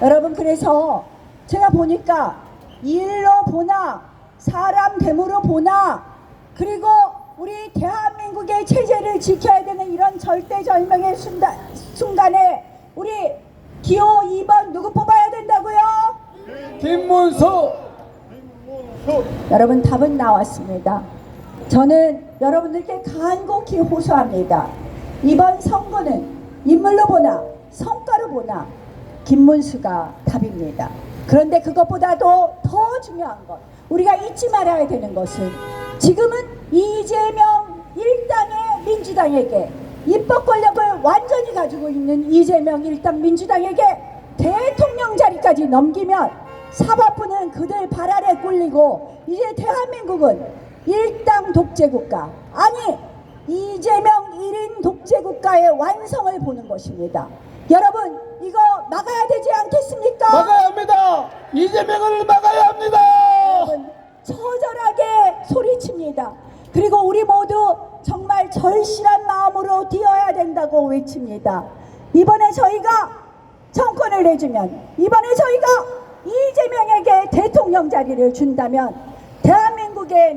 여러분 그래서 제가 보니까 일로 보나 사람 됨으로 보나 그리고 우리 대한민국의 체제를 지켜야 되는 이런 절대절명의 순간, 순간에 우리 기호 2번 누구 뽑아야 된다고요? 김문수 여러분 답은 나왔습니다. 저는 여러분들께 간곡히 호소합니다. 이번 선거는 인물로 보나 성과로 보나 김문수가 답입니다. 그런데 그것보다도 더 중요한 것 우리가 잊지 말아야 되는 것은 지금은 이재명 일당의 민주당에게 입법 권력을 완전히 가지고 있는 이재명 일당 민주당에게 대통령 자리까지 넘기면 사법부는 그들 발 아래 꿀리고 이제 대한민국은 일당 독재 국가 아니 이재명 1인 독재 국가의 완성을 보는 것입니다. 여러분 이거 막아야 되지 않겠습니까? 막아야 합니다. 이재명을 막아야 합니다. 여러분 처절하게 소리칩니다. 그리고 우리 모두 정말 절실한 마음으로 뛰어야 된다고 외칩니다. 이번에 저희가 정권을 내주면 이번에 저희가 이재명에게 대통령 자리를 준다면 대한민국의